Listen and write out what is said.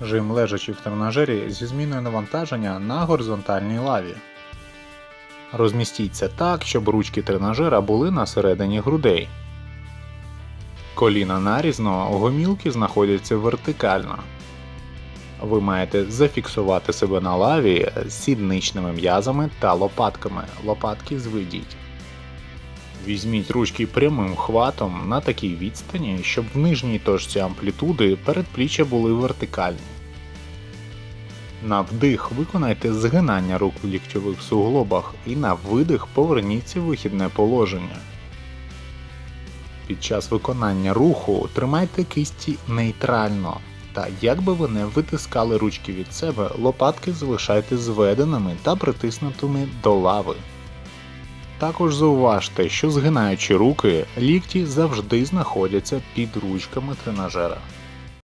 Жим лежачи в тренажері зі зміною навантаження на горизонтальній лаві. Розмістіться так, щоб ручки тренажера були на середині грудей. Коліна нарізно, гомілки знаходяться вертикально. Ви маєте зафіксувати себе на лаві з сідничними м'язами та лопатками. Лопатки зведіть. Візьміть ручки прямим хватом на такій відстані, щоб в нижній точці амплітуди передпліччя були вертикальні. На вдих виконайте згинання рук в ліктьових суглобах і на видих поверніться в вихідне положення. Під час виконання руху тримайте кисті нейтрально, та як би ви не витискали ручки від себе, лопатки залишайте зведеними та притиснутими до лави. Також зауважте, що згинаючи руки, лікті завжди знаходяться під ручками тренажера.